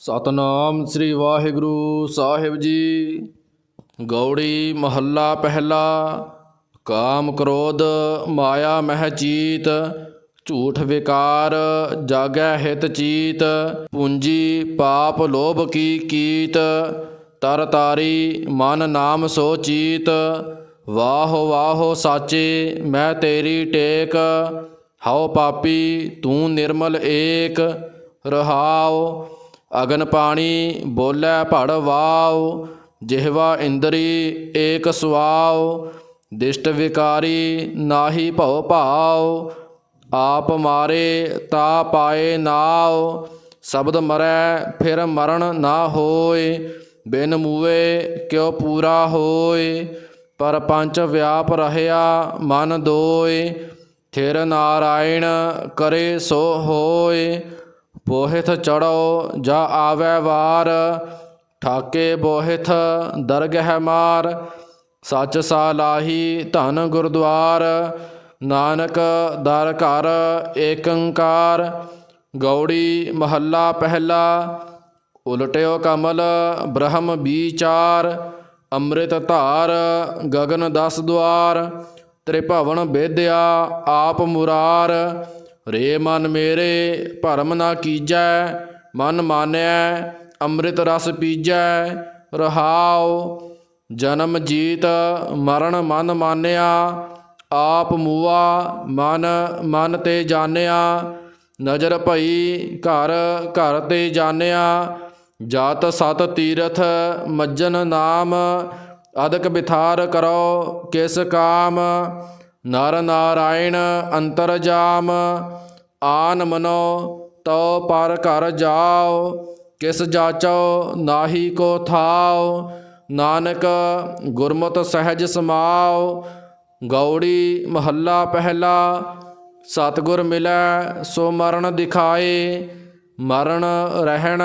ਸਤਨਾਮ ਸ੍ਰੀ ਵਾਹਿਗੁਰੂ ਸਾਹਿਬ ਜੀ। ਗੌੜੀ ਮਹੱਲਾ ਪਹਿਲਾ, ਕਾਮ ਕ੍ਰੋਧ ਮਾਇਆ ਮਹਿ ਚੀਤ, ਝੂਠ ਵਿਕਾਰ ਜਾਗੈ ਹਿਤ ਚੀਤ, ਪੂੰਜੀ ਪਾਪ ਲੋਭ ਕੀ ਕੀਤ, ਤਰ ਤਾਰੀ ਮਨ ਨਾਮ ਸੋ ਚੀਤ, ਵਾਹੋ ਵਾਹੋ ਸਾਚੇ ਮੈਂ ਤੇਰੀ ਟੇਕ, ਹਉ ਪਾਪੀ ਤੂੰ ਨਿਰਮਲ ਏਕ, ਰਹਾਉ ਅਗਨ ਪਾਣੀ ਬੋਲੇ ਭੜ ਵਾਉ, ਜਿਹਵਾ ਇੰਦਰੀ ਏਕ ਸੁਆਉ, ਦਿਸ਼ਟ ਵਿਕਾਰੀ ਨਾਹੀ ਭਉ ਭਾਉ, ਆਪ ਮਾਰੇ ਤਾ ਪਾਏ ਨਾਉ, ਸ਼ਬਦ ਮਰੈ ਫਿਰ ਮਰਨ ਨਾ ਹੋਏ, ਬਿਨ ਮੂਏ ਕਿਉ ਪੂਰਾ ਹੋਏ, ਪਰ ਪੰਚ ਵਿਆਪ ਰਹਿਆ ਮਨ ਦੋਏ, ਥਿਰ ਨਾਰਾਇਣ ਕਰੇ ਸੋ ਹੋਏ। ਬੋਹਿਥ ਚੜੋ ਜਾ ਆਵੈ ਵਾਰ, ਠਾਕੇ ਬੋਹਿਥ ਦਰਗਹਿ ਮਾਰ। ਸੱਚ ਸਾਲਾਹੀ ਧਨ ਗੁਰਦੁਆਰ, ਨਾਨਕ ਦਰ ਘਰ ਏਕੰਕਾਰ। ਗੌੜੀ ਮਹੱਲਾ ਪਹਿਲਾ, ਉਲਟਿਓ ਕਮਲ ਬ੍ਰਹਮ ਵਿਚਾਰ ਅੰਮ੍ਰਿਤ ਧਾਰ ਗਗਨ ਦਸ ਦੁਆਰ, ਤ੍ਰਿਭਵਨ ਬੇਦਿਆ ਆਪ ਮੁਰਾਰ। ਰੇ ਮਨ ਮੇਰੇ ਭਰਮ ਨਾ ਕੀਜੈ, ਮਨ ਮਾਨਿਆ ਅੰਮ੍ਰਿਤ ਰਸ ਪੀਜੈ, ਰਹਾਉ ਜਨਮ ਜੀਤ ਮਰਨ ਮਨ ਮਾਨਿਆ, ਆਪ ਮੂਆ ਮਨ ਮਨ ਤੇ ਜਾਣਿਆ, ਨਜ਼ਰ ਭਈ ਘਰ ਘਰ ਤੇ ਜਾਣਿਆ, ਜਾਤ ਸਤ ਤੀਰਥ ਮੱਜਨ ਨਾਮ, ਅਦਕ ਬਿਥਾਰ ਕਰੋ ਕਿਸ ਕਾਮ ਨਰ ਨਾਰਾਇਣ ਅੰਤਰ ਜਾਮ ਆਨ ਮਨੋ ਤਉ ਪਰ ਘਰ ਜਾਓ ਕਿਸ ਜਾਚੋ ਨਾਹੀ ਕੋ ਥਾਓ ਨਾਨਕ ਗੁਰਮਤਿ ਸਹਿਜ ਸਮਾਓ ਗੌੜੀ ਮਹੱਲਾ ਪਹਿਲਾ, ਸਤਿਗੁਰ ਮਿਲੈ ਸੋ ਮਰਨ ਦਿਖਾਏ, ਮਰਨ ਰਹਿਣ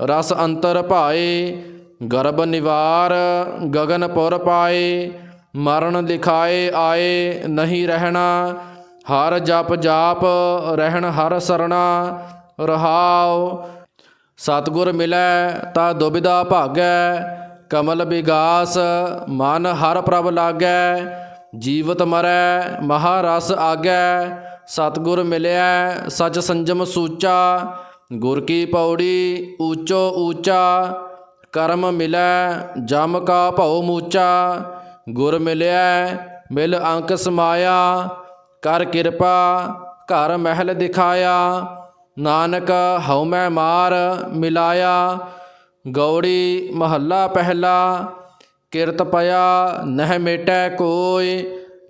ਰਸ ਅੰਤਰ ਭਾਏ, ਗਰਭ ਨਿਵਾਰ ਗਗਨ ਪੁਰ ਪਾਏ ਮਰਨ ਦਿਖਾਏ ਆਏ ਨਹੀਂ ਰਹਿਣਾ, ਹਰ ਜਪ ਜਾਪ ਰਹਿਣ ਹਰ ਸਰਣਾ, ਰਹਾਉ। ਸਤਿਗੁਰ ਮਿਲੈ ਤਾ ਦੁਬਿਦਾ ਭਾਗੈ, ਕਮਲ ਵਿਗਾਸ ਮਨ ਹਰ ਪ੍ਰਭ ਲਾਗੈ। ਜੀਵਤ ਮਰੈ ਮਹਾਰਸ ਆਗੈ। ਸਤਿਗੁਰ ਮਿਲਿਆ ਸਚ ਸੰਜਮ ਸੂਚਾ। ਗੁਰ ਕੀ ਪੌੜੀ ਊਚੋ ਊਚਾ, ਕਰਮ ਮਿਲੈ, ਜਮ ਕਾ ਭਉ ਮੂਚਾ। ਗੁਰ ਮਿਲਿਆ ਮਿਲ ਅੰਕ ਸਮਾਇਆ, ਕਰ ਕਿਰਪਾ, ਘਰ ਮਹਿਲ ਦਿਖਾਇਆ, ਨਾਨਕ ਹਉ ਮੈਂ ਮਾਰ ਮਿਲਾਇਆ, ਗੌੜੀ ਮਹੱਲਾ ਪਹਿਲਾ, ਕਿਰਤ ਪਿਆ ਨਹਿ ਮੇਟੈ ਕੋਇ,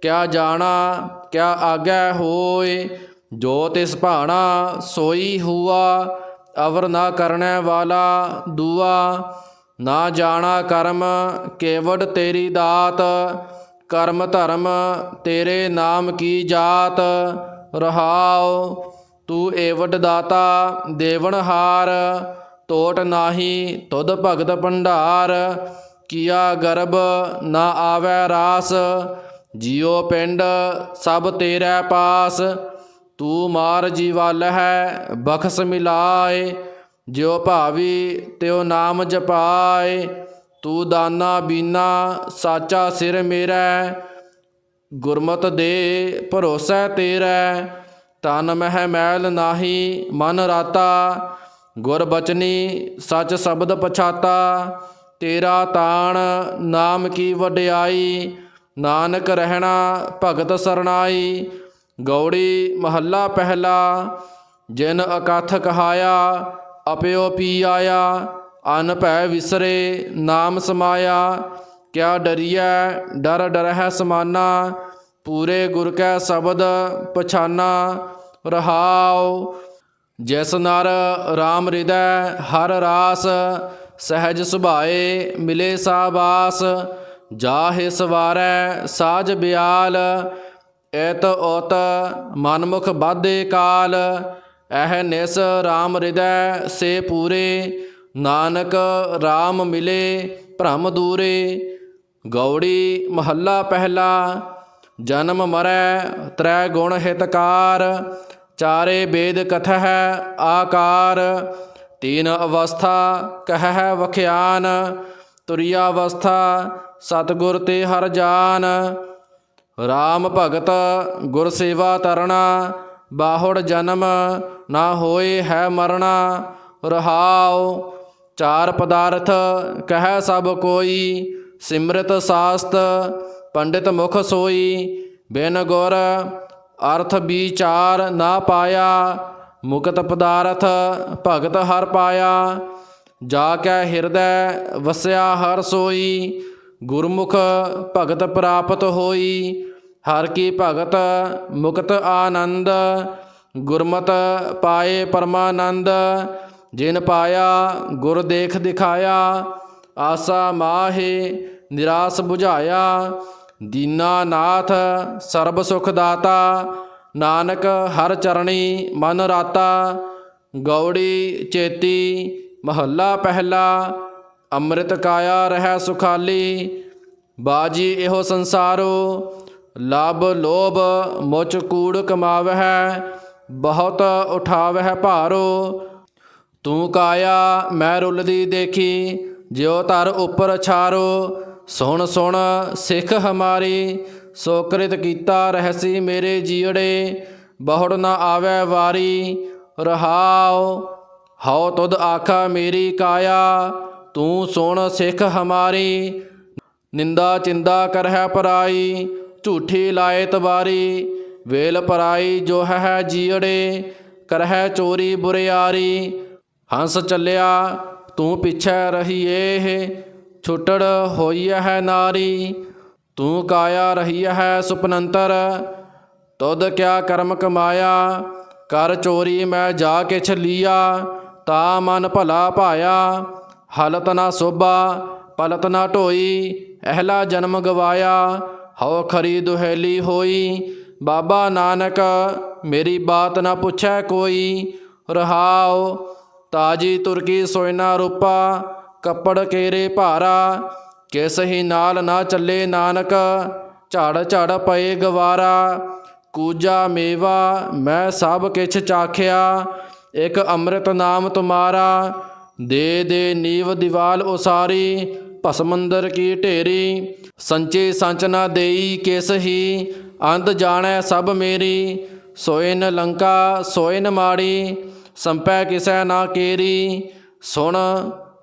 ਕਿਆ ਜਾਣਾ, ਕਿਆ ਆਗੈ ਹੋਏ ਜੋ ਤਿਸ ਭਾਣਾ ਸੋਈ ਹੁਆ, ਅਵਰ ਨਾ ਕਰਨੈ ਵਾਲਾ ਦੂਆ ਨਾ ਜਾਣਾ ਕਰਮ ਕੇਵਡ ਤੇਰੀ ਦਾਤ। ਕਰਮ ਧਰਮ ਤੇਰੇ ਨਾਮ ਕੀ ਜਾਤ। ਰਹਾਉ, ਤੂੰ ਏਵਟ ਦਾਤਾ ਦੇਵਨਹਾਰ ਤੋਟ ਨਾਹੀ, ਤੁਧ ਭਗਤ ਭੰਡਾਰ। ਕੀਆ ਗਰਭ ਨਾ ਆਵੈ ਰਾਸ। ਜਿਉ ਪਿੰਡ ਸਭ ਤੇਰੇ ਪਾਸ। ਤੂੰ ਮਾਰ ਜੀਵਲ ਹੈ, ਬਖਸ ਮਿਲਾਏ। ਜਿਉ ਭਾਵੀ ਤਿਉ ਨਾਮ ਜਪਾਏ, ਤੂੰ ਦਾਨਾ ਬੀਨਾ ਸਾਚਾ ਸਿਰ ਮੇਰਾ, ਗੁਰਮਤ ਦੇ ਭਰੋਸਾ ਤੇਰਾ ਤਨ ਮਹਿ ਮੈਲ ਨਾਹੀ ਮਨ ਰਾਤਾ, ਗੁਰ ਬਚਨੀ ਸਚ ਸ਼ਬਦ ਪਛਾਤਾ, ਤੇਰਾ ਤਾਣ ਨਾਮ ਕੀ ਵਡਿਆਈ, ਨਾਨਕ ਰਹਿਣਾ ਭਗਤ ਸਰਣਾਈ, ਗੌੜੀ ਮਹੱਲਾ ਪਹਿਲਾ, ਜਿਨ ਅਕਥ ਕਹਾਇਆ ਅਪਿਓ ਪੀ ਆਇਆ, ਅਨ ਭੈ ਵਿਸਰੇ, ਨਾਮ ਸਮਾਇਆ, ਕਿਆ ਡਰੀਐ, ਡਰ ਡਰ ਹੈ ਸਮਾਨਾ, ਪੂਰੇ ਗੁਰ ਕੈ ਸ਼ਬਦ ਪਛਾਨਾ, ਰਹਾਉ, ਜਿਸ ਨਰ RAM ਹਿਰਦੈ ਹਰ ਰਾਸ, ਸਹਿਜ ਸੁਭਾਏ, ਮਿਲੇ ਸਾਬਾਸ, ਜਾਹੇ ਸਵਾਰੈ, ਸਾਜ ਬਿਆਲ, ਐਤ ਓਤ ਮਨਮੁਖ ਬਾਧੇ ਕਾਲ ਇਹ ਨਿਸ RAM ਹਿਰਦੈ ਸੇ ਪੂਰੇ, ਨਾਨਕ RAM ਮਿਲੇ ਭ੍ਰਮ ਦੂਰੇ। ਗੌੜੀ ਮਹੱਲਾ ਪਹਿਲਾ, ਜਨਮ ਮਰੈ ਤ੍ਰੈ ਗੁਣ ਹਿਤਕਾਰ, ਚਾਰੇ ਵੇਦ ਕਥ ਹੈ ਆਕਾਰ। ਤੀਨ ਅਵਸਥਾ ਕਹਿ ਵਖਿਆਨ, ਤੁਰਿਆ ਅਵਸਥਾ ਸਤਗੁਰ ਤੇ ਹਰ ਜਾਨ। RAM ਭਗਤ ਗੁਰ ਸੇਵਾ ਤਰਣਾ, ਬਾਹੁੜ ਜਨਮ ਨਾ ਹੋਏ ਹੈ ਮਰਣਾ, ਰਹਾਉ, ਚਾਰ ਪਦਾਰਥ ਕਹਿ ਸਭ ਕੋਈ, ਸਿਮਰਤ ਸਾਸਤ, ਪੰਡਿਤ ਮੁਖ ਸੋਈ, ਬਿਨ ਗੁਰ ਅਰਥ ਵਿਚਾਰ ਨਾ ਪਾਇਆ, ਮੁਕਤ ਪਦਾਰਥ ਭਗਤ ਹਰ ਪਾਇਆ, ਜਾ ਕੈ ਹਿਰਦੈ ਵਸਿਆ ਹਰ ਸੋਈ, ਗੁਰਮੁਖ ਭਗਤ ਪ੍ਰਾਪਤ ਹੋਈ, ਹਰ ਕੀ ਭਗਤ ਮੁਕਤ ਆਨੰਦ ਗੁਰਮਤ ਪਾਏ ਪਰਮਾਨੰਦ, ਜਿਨ ਪਾਇਆ ਗੁਰ ਦੇਖ ਦਿਖਾਇਆ, ਆਸਾ ਮਾਹੇ ਨਿਰਾਸ 부ਝਾਇਆ ਦੀਨਾਨਾਥ ਸਰਬ ਸੁਖ ਦਾਤਾ, ਨਾਨਕ ਹਰ ਚਰਣੀ ਮਨ ਰਾਤਾ, ਗੌੜੀ ਚੇਤੀ ਮਹੱਲਾ ਪਹਿਲਾ, ਅੰਮ੍ਰਿਤ ਕਾਇਆ ਰਹਿ ਸੁਖਾਲੀ, ਬਾਜੀ ਇਹੋ ਸੰਸਾਰੋ ਲਬ ਲੋਭ ਮੁਚ ਕੂੜ ਕਮਾਵਹਿ ਬਹੁਤ ਉਠਾਵਹਿ ਭਾਰੋ, ਤੂੰ ਕਾਇਆ ਮੈਂ ਰੁੱਲਦੀ ਦੇਖੀ, ਜਿਉ ਧਰ ਉੱਪਰ ਛਾਰੋ, ਸੁਣ ਸੁਣ ਸਿੱਖ ਹਮਾਰੀ ਸ਼ੋਕ੍ਰਿਤ ਕੀਤਾ ਰਹਿਸੀ ਮੇਰੇ ਜੀੜੇ, ਬਹੁੜ ਨਾ ਆਵੈ ਵਾਰੀ, ਰਹਾਉ, ਹਉ ਤੁਧ ਆਖਾ ਮੇਰੀ ਕਾਇਆ, ਤੂੰ ਸੁਣ ਸਿੱਖ ਹਮਾਰੀ, ਨਿੰਦਾ ਚਿੰਦਾ ਕਰਹਿ ਪਰਾਈ, ਝੂਠੀ ਲਾਏ ਤਵਾਰੀ ਵੇਲ ਪਰਾਈ ਜੋ ਹੈ ਜੀੜੇ ਕਰਹਿ ਚੋਰੀ ਬੁਰਿਆਰੀ, ਹੰਸ ਚੱਲਿਆ ਤੂੰ ਪਿਛੈ ਏਹ ਛੁੱਟੜ ਹੋਈ ਹੈ ਨਾਰੀ, ਤੂੰ ਕਾਇਆ ਰਹੀ ਹੈ ਸੁਪਨੰਤਰ, ਤੁਧ ਕਿਆ ਕਰਮ ਕਮਾਇਆ, ਕਰ ਚੋਰੀ ਮੈਂ ਜਾ ਕੇ ਛਲੀਆ ਤਾ ਮਨ ਭਲਾ ਭਾਇਆ, ਹਲਤ ਨਾ ਸੋਭਾ, ਪਲਤ ਨਾ ਢੋਈ, ਅਹਲਾ ਜਨਮ ਗਵਾਇਆ, ਹਉ ਖਰੀ ਦੁਹੇਲੀ ਹੋਈ ਬਾਬਾ ਨਾਨਕ, ਮੇਰੀ ਬਾਤ ਨਾ ਪੁੱਛੈ ਕੋਈ। ਰਹਾਉ ਤਾਜੀ ਤੁਰਕੀ ਸੋਇਨਾ ਰੂਪਾ, ਕੱਪੜ ਕੇਰੇ ਭਾਰਾ। ਕਿਸ ਹੀ ਨਾਲ ਨਾ ਚੱਲੇ ਨਾਨਕ, ਝੜ ਝੜ ਪਏ ਗਵਾਰਾ। ਕੂਜਾ ਮੇਵਾ, ਮੈਂ ਸਭ ਕਿਛ ਚਾਖਿਆ। ਇਕ ਅੰਮ੍ਰਿਤ ਨਾਮ ਤੁਮਾਰਾ। ਦੇ ਦੇ ਨੀਵ ਦੀਵਾਲ ਉਸਾਰੀ, ਭਸਮੰਦਰ ਕੀ ਢੇਰੀ। ਸੰਚੇ ਸੰਚ ਨਾ ਦੇਈ ਕਿਸ ਹੀ। ਅੰਧ ਜਾਣੈ ਸਭ ਮੇਰੀ ਸੋਇਨ ਲੰਕਾ ਸੋਇਨ ਮਾੜੀ, ਸੰਪੈ ਕਿਸੈ ਨਾ ਕੇਰੀ, ਸੁਣ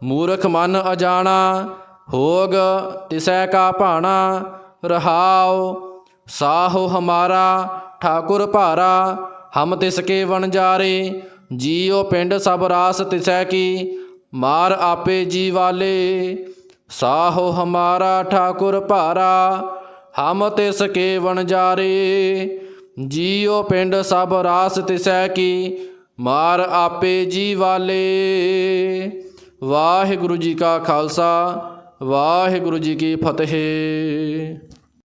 ਮੂਰਖ ਮਨ ਅਜਾਣਾ, ਹੋਗ ਤਿਸੈ ਕਾ ਭਾਣਾ, ਰਹਾਉ ਸਾਹੋ ਹਮਾਰਾ, ਠਾਕੁਰ ਭਾਰਾ, ਹਮ ਤਿਸ ਕੇ ਵਣਜਾਰੇ ਜੀਉ ਪਿੰਡ ਸਭ ਰਾਸ ਤਿਸੈ ਕੀ, ਮਾਰ ਆਪੇ ਜੀ ਵਾਲੇ ਸਾਹੋ ਹਮਾਰਾ, ਠਾਕੁਰ ਭਾਰਾ ਹਮ ਤਿਸ ਕੇ ਵਣਜਾਰੇ ਜੀਉ ਪਿੰਡ ਸਭ ਰਾਸ ਤਿਸੈ ਕੀ, ਮਾਰ ਆਪੇ ਜੀ ਵਾਲੇ। ਵਾਹਿਗੁਰੂ ਜੀ ਕਾ ਖਾਲਸਾ, ਵਾਹਿਗੁਰੂ ਜੀ ਕੀ ਫਤਿਹ।